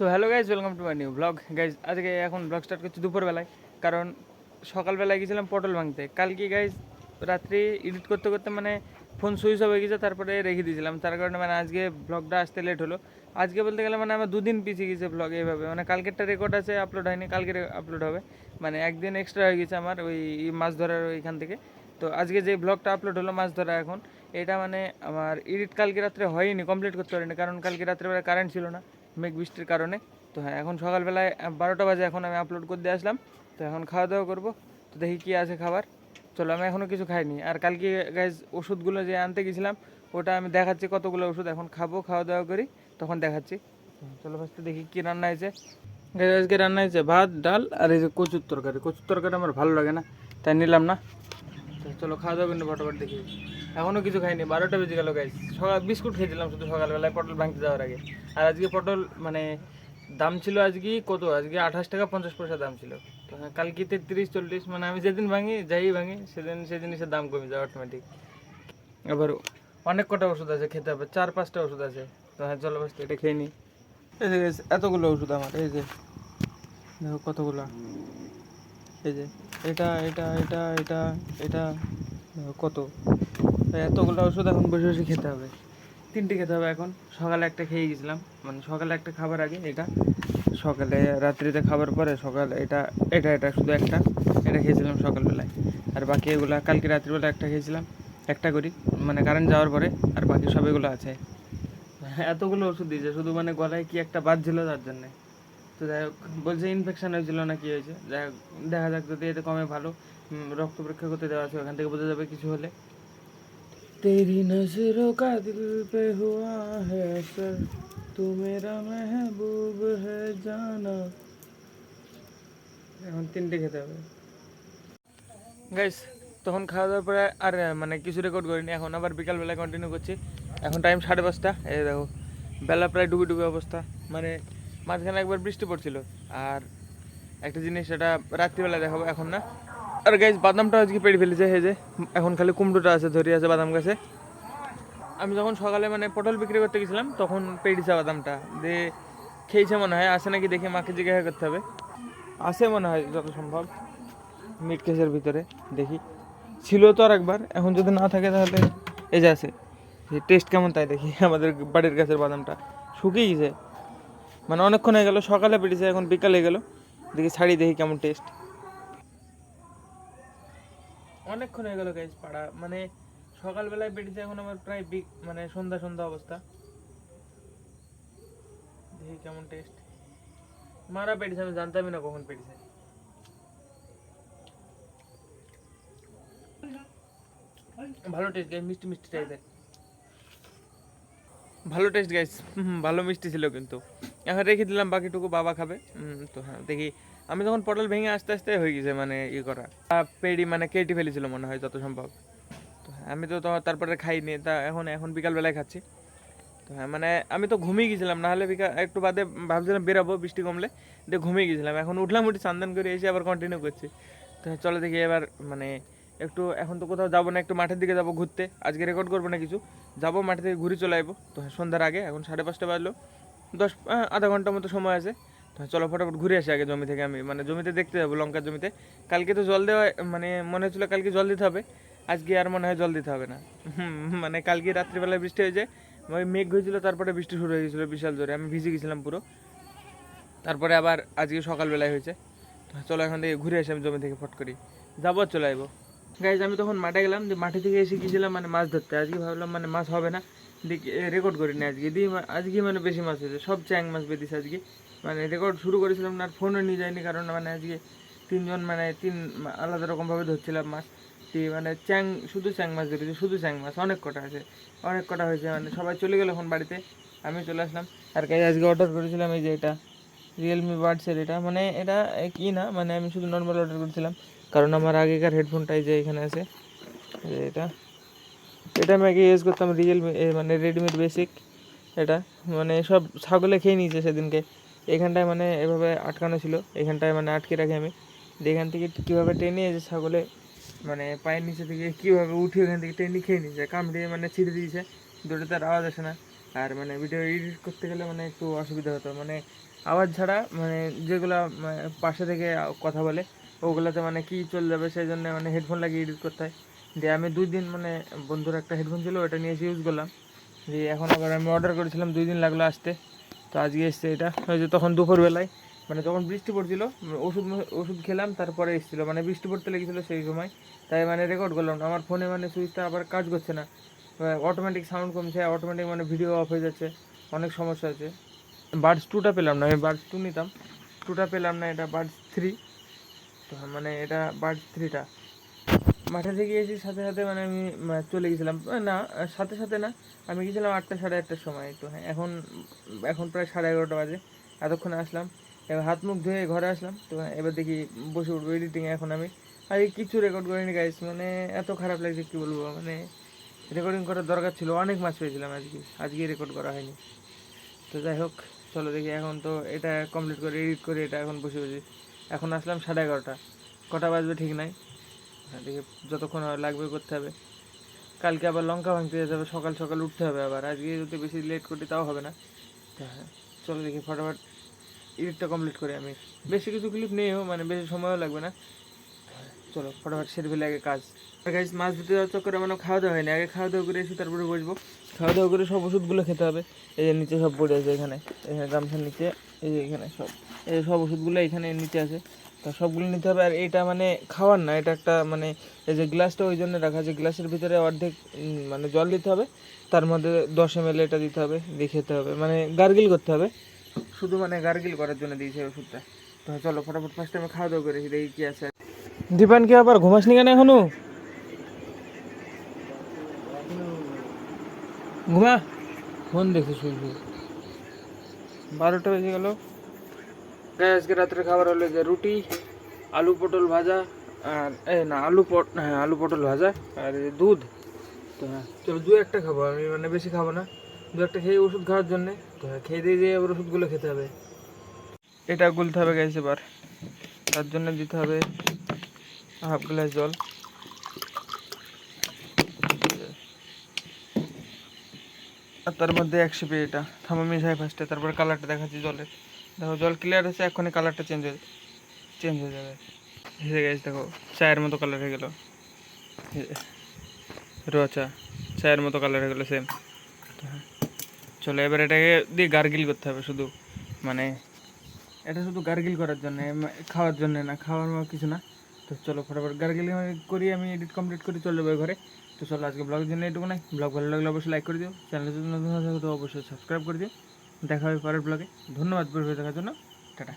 So hello guys welcome to my new blog guys আজকে এখন blog start করছি দুপুরবেলায়। কারণ সকালবেলায় গেছিলাম পটল ভাঙতে। কালকে গাইজ রাত্রি এডিট করতে করতে মানে ফোন সুইচ হয়ে গেছে, তারপরে রেখে দিয়েছিলাম। তার কারণে মানে আজকে ব্লগটা আসতে লেট হলো। আজকে বলতে গেলে মানে আমার দুদিন পিছিয়ে গেছে ব্লগ এইভাবে। মানে কালকেরটা রেকর্ড আছে আপলোড হয়নি, কালকে আপলোড হবে। মানে একদিন এক্সট্রা হয়ে গেছে আমার ওই মাছ ধরার ওইখান থেকে। তো আজকে যে ব্লগটা আপলোড হলো মাছ ধরা এখন, এটা মানে আমার এডিট কালকে রাত্রে হয়নি কমপ্লিট করতে পারিনি। কারণ কালকে রাত্রেবেলা কারেন্ট ছিল না। মেঘ বৃষ্টির কারণে। তো হ্যাঁ এখন সকালবেলায় বারোটা বাজে এখন আমি আপলোড করে দিয়ে আসলাম। তো এখন খাওয়া দাওয়া করব। তো দেখি কী আছে খাবার। চলো, আমি এখনও কিছু খাইনি। আর কালকে গাইজ ওষুধগুলো যে আনতে গেছিলাম, ওটা আমি দেখাচ্ছি কতগুলো ওষুধ। এখন খাব খাওয়া দাওয়া করি, তখন দেখাচ্ছি। চলো ফার্স্ট দেখি কী রান্না হয়েছে। গাইজ আজকে রান্না হয়েছে ভাত, ডাল, আর এই যে কচুর তরকারি। কচুর তরকারি আমার ভালো লাগে না, তাই নিলাম না। তো চলো, খাওয়া দাওয়া কিন্তু ফটোফট দেখি। এখনও কিছু খাইনি, বারোটা বেজে গেল গাইজ সকাল বিস্কুট খেয়েছিলাম শুধু সকালবেলায়, পটল ভাঙতে যাওয়ার আগে। আর আজকে পটল মানে দাম ছিল আজকে কত? আজকে আঠাশ টাকা পঞ্চাশ পয়সা দাম ছিল। হ্যাঁ কালকে তেত্রিশ, চল্লিশ মানে আমি যেদিন ভাঙি, যাই ভাঙি, সেদিন সেই জিনিসের দাম কমে যায় অটোমেটিক এবার অনেক কটা ওষুধ আছে খেতে হবে, চার, পাঁচটা ওষুধ আছে। তো হ্যাঁ চলো, বাস, এটা খেয়ে নিই এই যে এতগুলো ওষুধ আমার, এই যে, দেখো কতগুলো। এই যে এটা এটা এটা এটা এটা, কত? এতগুলো ওষুধ এখন বসে বসে খেতে হবে। তিনটে খেতে হবে এখন। সকালে একটা খেয়ে গেছিলাম। মানে সকালে একটা খাবার আগে, এটা। সকালে, রাত্রিতে খাবার পরে সকালে এটা এটা এটা, শুধু একটা। এটা খেয়েছিলাম সকালবেলায়। আর বাকি এগুলো, কালকে রাত্রিবেলা একটা খেয়েছিলাম। একটা করি। মানে কারেন্ট যাওয়ার পরে, আর বাকি সব এগুলো আছে। এতগুলো ওষুধ দিয়েছে, শুধু মানে গলায় কি একটা বাদ ছিল তার জন্যে? তো যাই হোক বলছে ইনফেকশন হয়েছিল না কি হয়েছে যাই হোক দেখা যাক যদি এতে কমে ভালো উম, রক্ত পরীক্ষা করতে দেওয়া আছে ওখান থেকে বোঝা যাবে কিছু হলে तेरी नजरों का दिल पे हुआ है असर तू मेरा महबूब है जाना এখন তিনটে খেতে হবে গাইস তখন খাওয়া দাওয়ার পরে আর আহ, মানে কিছু রেকর্ড করিনি এখন আবার বিকালবেলা কন্টিনিউ করছি এখন টাইম সাড়ে পাঁচটা এই দেখো বেলা প্রায় ডুবে ডুবে অবস্থা মানে মাঝখানে একবার বৃষ্টি পড়ছিল। আর একটা জিনিস এটা রাত্রিবেলা দেখাবো এখন না। আর গাইজ বাদামটা আজকে পেড়ে ফেলেছে, এই যে, এখন খালি কুমড়োটা আছে ধরে আছে বাদাম গাছে। আমি যখন সকালে মানে পটল বিক্রি করতে গেছিলাম, তখন পেড়িছে বাদামটা। দিয়ে খেয়েছে মনে হয় আসে নাকি দেখে মাকে জিজ্ঞাসা করতে হবে। আসে মনে হয়, যত সম্ভব। মিট কেসের ভিতরে, দেখি। ছিল তো আর একবার, এখন যদি না থাকে তাহলে এই যে আছে। টেস্ট কেমন তাই দেখি, আমাদের বাড়ির গাছের বাদামটা। শুকিয়ে গেছে। মানে অনেকক্ষণ হয়ে গেল, সকালে পেটেছে এখন বিকালে গেল। দেখি ছাড়ি দেখি কেমন টেস্ট অনেকক্ষণ হয়ে গেল গাইজ পাড়া মানে সকালবেলায় পেটেছে এখন আমার প্রায় বিক মানে সন্ধ্যা সন্ধ্যা অবস্থা। দেখি কেমন টেস্ট মারা পেটেছে আমি জানতামই না কখন পেটেছে ভালো টেস্ট মিষ্টি মিষ্টি টাইপের ভালো টেস্ট গাইস ভালো মিষ্টি ছিল কিন্তু। এখন রেখে দিলাম বাকিটুকু বাবা খাবে। তো হ্যাঁ দেখি। আমি যখন পটল ভেঙে আস্তে আস্তে হয়ে গেছে মানে ই করা। পেড়ি মানে কেটে ফেলেছিল মনে হয় যত সম্ভব। তো হ্যাঁ, আমি তো তারপরে খাইনি তা এখন এখন বিকালবেলায় খাচ্ছি। তো হ্যাঁ মানে আমি তো ঘুমিয়ে গেছিলাম নাহলে বিকাল একটু বাদে ভাবছিলাম বেরাবো বৃষ্টি কমলে। দিয়ে ঘুমিয়ে গেছিলাম। এখন উঠলাম উঠে চান্দান করে এসে আবার কন্টিনিউ করছি। তো হ্যাঁ, চলো দেখি এবার মানে একটু এখন তো কোথাও যাব না একটু মাঠের দিকে যাব ঘুরতে। আজকে রেকর্ড করব না কিছু। যাব মাঠে থেকে ঘুরে চলে আসব। তো হ্যাঁ, সন্ধ্যার আগে এখন সাড়ে পাঁচটা বাজলো। দশ আধা ঘণ্টার মতো সময় আছে। তো হ্যাঁ, চলো ফটাফট ঘুরে আসি আগে জমি থেকে আমি। মানে জমিতে দেখতে যাব লঙ্কার জমিতে। কালকে তো জল দেওয়া মানে মনে হচ্ছিল কালকে জল দিতে হবে। আজকে আর মনে হয় জল দিতে হবে না। মানে কালকে রাত্রিবেলায় বৃষ্টি হয়েছে। ওই মেঘ হয়েছিল তারপরে বৃষ্টি শুরু হয়ে গেছিল বিশাল জোরে। আমি ভিজে গেছিলাম পুরো। তারপরে আবার আজকে সকালবেলায় হয়েছে। তো চলো এখান থেকে ঘুরে আসি আমি জমি থেকে ফট করি যাব চলে আসব। গাইজ আমি তখন মাঠে গেলাম যে মাঠে থেকে এসে গেছিলাম মানে মাছ ধরতে। আজকে ভাবলাম মানে মাছ হবে না। রেকর্ড করি করিনি আজকে। দিয়ে আজকে মানে বেশি মাছ হয়েছে। সব চ্যাং মাছ বেঁধেছে আজকে। মানে রেকর্ড শুরু করেছিলাম, না আর ফোনও নিয়ে যায়নি কারণ মানে আজকে তিনজন মানে তিন আলাদা রকমভাবে ধরছিলাম মাছ। দিয়ে মানে চ্যাং শুধু চ্যাং মাছ ধরেছে, শুধু চ্যাং মাছ, অনেক কটা আছে। অনেক কটা হয়েছে মানে সবাই চলে গেল এখন বাড়িতে। আমি চলে আসলাম। আর গাইজ আজকে অর্ডার করেছিলাম এই যে এটা রিয়েলমি বাডসের এটা। মানে এটা কি না মানে আমি শুধু নর্মাল অর্ডার করেছিলাম। কারণ আমার আগেকার হেডফোনটাই যে এখানে আছে এটা। এটা আমি আগে ইউজ করতাম রিয়েলমি মানে রেডমির বেসিক এটা। মানে সব ছাগলে খেয়ে নিয়েছে সেদিনকে। এখানটায় মানে এভাবে আটকানো ছিল, এখানটায় মানে আটকে রাখি আমি। এখান থেকে কীভাবে টেনে যে ছাগলে মানে পায়ের নিচে থেকে কীভাবে উঠে এখান থেকে টেনে খেয়ে নিয়েছে কামড়িয়ে মানে ছিঁড়ে দিয়েছে। দুটোতে আর আওয়াজ আসে না। আর মানে ভিডিও এডিট করতে গেলে মানে একটু অসুবিধা হতো। মানে আওয়াজ ছাড়া মানে যেগুলা মানে পাশে থেকে কথা বলে ওগুলোতে মানে কি চলে যাবে সেই জন্য মানে হেডফোন লাগিয়ে এডিট করতে হয়। দিয়ে আমি দুই দিন মানে বন্ধুর একটা হেডফোন ছিল, ওটা নিয়ে এসে ইউজ করলাম। দিয়ে এখন আবার আমি অর্ডার করেছিলাম, দুই দিন লাগল আসতে। তো আজকে এসছে এটা। ওই যে তখন দুপুরবেলায় মানে তখন বৃষ্টি পড়ছিল, ওষুধ ওষুধ খেলাম, তারপরে এসেছিল। মানে বৃষ্টি পড়তে লেগেছিলো সেই সময়। তাই মানে রেকর্ড করলাম না। আমার ফোনে মানে সুইচটা আবার কাজ করছে না। অটোমেটিক সাউন্ড কমছে অটোমেটিক মানে ভিডিও অফ হয়ে যাচ্ছে। অনেক সমস্যা আছে বার্ডস টুটা পেলাম না, আমি বার্ডস টু নিতাম। টুটা পেলাম না, এটা বার্ডস থ্রি তো মানে এটা বার্ডস থ্রিটা মাঠে থেকে এসে সাথে সাথে মানে আমি চলে গেছিলাম। না সাথে সাথে না আমি গেছিলাম আটটা সাড়ে আটটার সময় তো হ্যাঁ এখন এখন প্রায় সাড়ে এগারোটা বাজে। এতক্ষণে আসলাম এবার হাত মুখ ধুয়ে ঘরে আসলাম তো হ্যাঁ, এবার দেখি বসে উঠবো এডিটিংয়ে এখন আমি। আর কিছু রেকর্ড করিনি গাইস মানে এত খারাপ লাগছে কী বলব মানে রেকর্ডিং করার দরকার ছিল অনেক মাছ পেয়েছিলাম আজকে আজকে রেকর্ড করা হয়নি। তো যাই হোক চলো দেখি এখন তো এটা কমপ্লিট করে এডিট করে এটা এখন বসে বসে এখন আসলাম সাড়ে এগারোটা। কটা বাজবে ঠিক নাই। দেখি যতক্ষণ লাগবে করতে হবে। কালকে আবার লঙ্কা ভাঙতে যেতে হবে, সকাল সকাল উঠতে হবে আবার। আজকে যদি বেশি লেট করি তাও হবে না। হ্যাঁ চলো দেখি, ফটাফট এডিটটা কমপ্লিট করি আমি। বেশি কিছু ক্লিপ নেইও মানে বেশি সময়ও লাগবে না। চলো, ফটাফট সেরে ফেলে আগে কাজ। গাইজ মাছ ধুতে যাওয়ার চক্করে মানে খাওয়া দাওয়া হয়নি। আগে খাওয়া দাওয়া করে এসে তারপরে বসবো। খাওয়া দাওয়া করে সব ওষুধগুলো খেতে হবে। এই যে নিচে সব পড়ে আছে এখানে। এখানে গামছার নিচে, এই যে এখানে সব। এই যে সব ওষুধগুলো এখানে নিচে আছে। তা সবগুলো নিতে হবে। আর এটা মানে খাওয়ার না, এটা একটা মানে এই যে গ্লাসটা ওই জন্য রাখা আছে। গ্লাসের ভিতরে অর্ধেক মানে জল দিতে হবে। তার মধ্যে দশ এম এটা দিতে হবে, দিয়ে খেতে হবে। মানে গার্গিল করতে হবে। শুধু মানে গার্গিল করার জন্য দিয়েছে ওষুধটা। তো চলো, ফটাফট ফার্স্ট আমি খাওয়া দাওয়া করেছি দেখি কি আছে। দীপান, কি আবার ঘুমাসনি কেন এখনও? ঘুমা। ফোন দেখে শুই বারোটা বেজে গেল। আজকে রাত্রে খাবার হলো যে রুটি, আলু পটল ভাজা, আর, এ, না, আলু পট হ্যাঁ আলু পটল ভাজা, আর দুধ। তো হ্যাঁ চলো দু একটা খাব, আমি মানে বেশি খাব না। দু একটা খেয়ে ওষুধ খাওয়ার জন্যে। তো হ্যাঁ খেয়ে দিয়ে দিয়ে আবার ওষুধগুলো খেতে হবে। এটা গুলতে হবে গ্যাস এবার। তার জন্য দিতে হবে হাফ গ্লাস জল। আর তার মধ্যে একশো পে এটা। থামা মিশাই ফার্স্টে তারপর কালারটা দেখাচ্ছি জলের দেখো, জল ক্লিয়ার আছে এখনই কালারটা চেঞ্জ হয়ে চেঞ্জ হয়ে যাবে। হেসে গেছে দেখো, চায়ের মতো কালার হয়ে গেল। রচা, চায়ের মতো কালার হয়ে গেলো সেম চলো, এবার এটাকে দিয়ে গার্গিল করতে হবে শুধু। মানে এটা শুধু গার্গিল করার জন্য, খাওয়ার জন্য না, খাওয়ার কিছু না। তো চলো ফটাফট গার্গেলিং করি, আমি এডিট কমপ্লিট করে, চলে যাব ঘরে। তো চলো আজকে ব্লগের জন্য এটুকু নাই। ব্লগ ভালো লাগলে অবশ্যই লাইক করে দিও। চ্যানেল যদি নতুন থাকে অবশ্যই সাবস্ক্রাইব করে দিও। দেখা হবে পরের ব্লগে ধন্যবাদ ভিডিও দেখার জন্য। টাটা।